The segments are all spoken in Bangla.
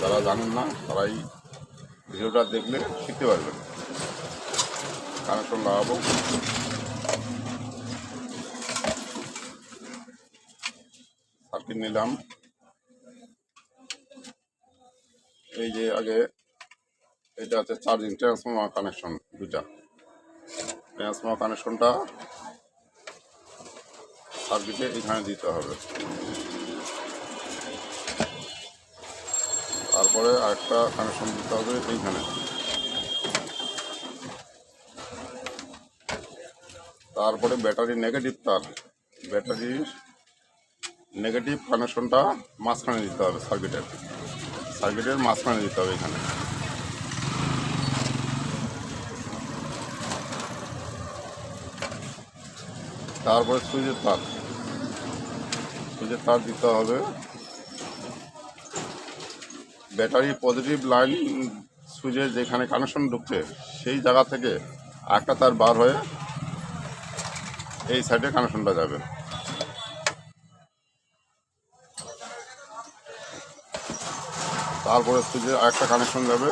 যারা জানেন না, তারাই ভিডিওটা দেখলে শিখতে পারবেন। কানেকশন লাগাবো। সার্কিট নিলাম। এই যে আগে এটা আছে চার্জিং, ট্রান্সফর্মার কানেকশন দুটা ট্রান্সফর্মার কানেকশনটা সার্কিটে এখানে দিতে হবে। তারপরে আরেকটা কানেকশন দিতে হবে এইখানে। তারপরে ব্যাটারি নেগেটিভ তার। ব্যাটারির নেগেটিভ কানেকশনটা মাঝখানে দিতে হবে সার্কিটের সার্কিটের মাঝখানে দিতে হবে এখানে। তারপরে সুইচের তার। সুইচের তার দিতে হবে ব্যাটারি পজিটিভ লাইন সুইচের যেখানে কানেকশন ঢুকছে, সেই জায়গা থেকে একটা তার বার হয়ে এই সাইডে কানেকশনটা যাবে। তারপরে সুইচে আরেকটা কানেকশন যাবে।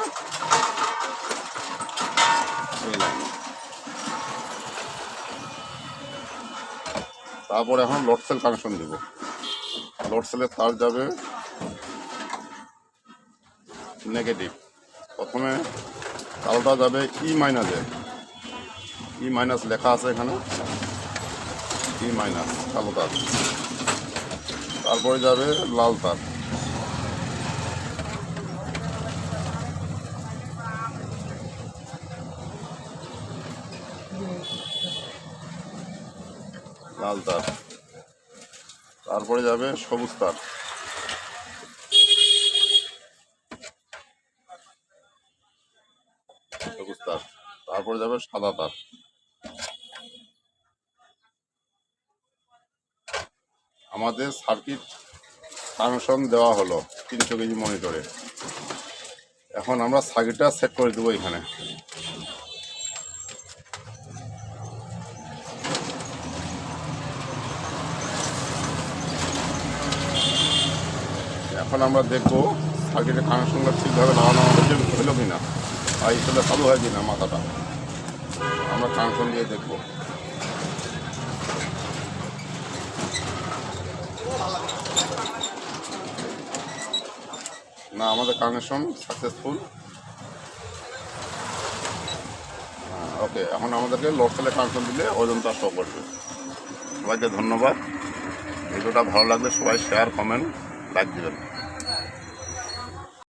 তারপরে এখন লোড সেল কানেকশন দেব। লোড সেলের তার যাবে। নেগেটিভ প্রথমে কালোটা যাবে ই মাইনাসে ই মাইনাস লেখা আছে এখানে। ই মাইনাস কালো তার তারপরে যাবে লাল তার লাল তার তারপরে যাবে সবুজ তার সবুজ তার তারপরে যাবে সাদা তার। আমাদের সার্কিট কানেকশন দেওয়া হলো তিনশো কেজি মনিটরে এখন আমরা সার্কিটটা সেট করে দেবো এখানে। এখন আমরা দেখব সার্কিটের কানেকশনটা ঠিকভাবে লাগানো হয়েছে, হলো কি না আর এইটা চালু হয় কি না মাথাটা? আমরা কানেকশন দিয়ে দেখব। না, আমাদের কানেকশন সাকসেসফুল ওকে এখন আমাদেরকে লোড সেলে কানেকশন দিলে ওজনটা শো করবে। সবাইকে ধন্যবাদ। ভিডিওটা ভালো লাগলে সবাই শেয়ার কমেন্ট লাইক দেবেন।